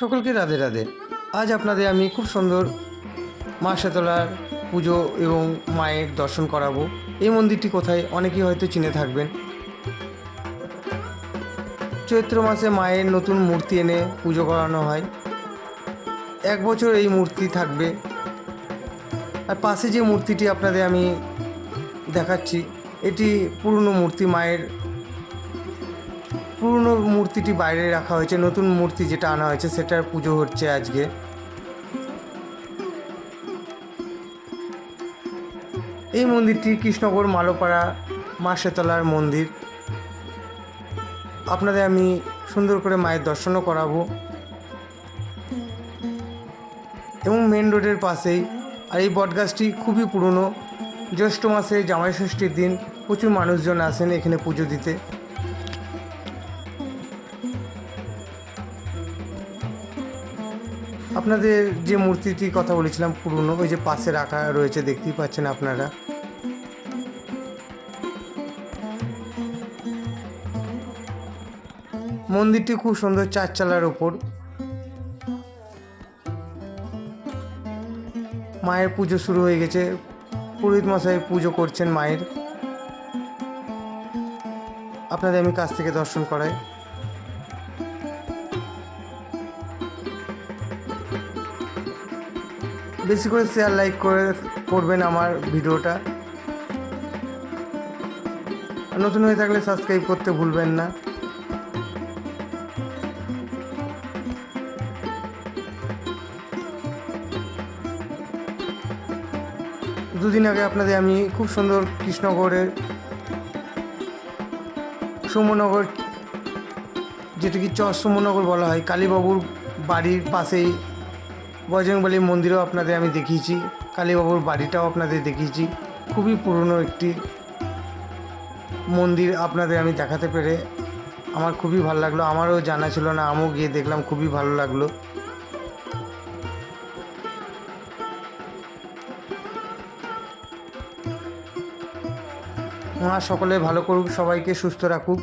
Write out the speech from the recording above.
সকলকে রাধে রাধে। আজ আপনাদের আমি খুব সুন্দর মা শীতলার পুজো এবং মায়ের দর্শন করাবো। এই মন্দিরটি কোথায় অনেকেই হয়তো চিনে থাকবেন। চৈত্র মাসে মায়ের নতুন মূর্তি এনে পুজো করানো হয়। এক বছর এই মূর্তি থাকবে। আর পাশে যে মূর্তিটি আপনাদের আমি দেখাচ্ছি, এটি পুরনো মূর্তি মায়ের পুরনো মূর্তিটি বাইরে রাখা হয়েছে, নতুন মূর্তি যেটা আনা হয়েছে, সেটার পুজো হচ্ছে আজকে। এই মন্দিরটি কৃষ্ণগড় মালোপাড়া মা শেতলার মন্দির। আপনাদের আমি সুন্দর করে মায়ের দর্শনও করাবো। এবং মেন রোডের পাশেই, আর এই বটগাছটি খুবই পুরনো। জ্যৈষ্ঠ মাসে জামাই ষষ্ঠীর দিন প্রচুর মানুষজন আসেন এখানে পুজো দিতে। আপনাদের যে মূর্তিটির কথা বলেছিলাম, পুরনো, ওই যে পাশে রাখা রয়েছে, দেখতেই পাচ্ছেন আপনারা। মন্দিরটি খুব সুন্দর চারচালার ওপর। মায়ের পুজো শুরু হয়ে গেছে। পুরোহিত মশাই পুজো করছেন মায়ের। আপনাদের আমি কাছ থেকে দর্শন করাই। বেশি করে শেয়ার লাইক করে করবেন আমার ভিডিওটা। নতুন হয়ে থাকলে সাবস্ক্রাইব করতে ভুলবেন না। দুদিন আগে আপনাদের আমি খুব সুন্দর কৃষ্ণগড়ের সোমনগর, যেটাকে চর সোমনগর বলা হয়, কালীবাবুর বাড়ির পাশেই বজরংবলী মন্দিরও আপনাদের আমি দেখিয়েছি, কালীবাবুর বাড়িটাও আপনাদের দেখিয়েছি। খুবই পুরনো একটি মন্দির আপনাদের আমি দেখাতে পেরে আমার খুবই ভালো লাগল। আমারও জানা ছিল না, আমিও গিয়ে দেখলাম, খুবই ভালো লাগল। মা সকলে ভালো করুক, সবাইকে সুস্থ রাখুক।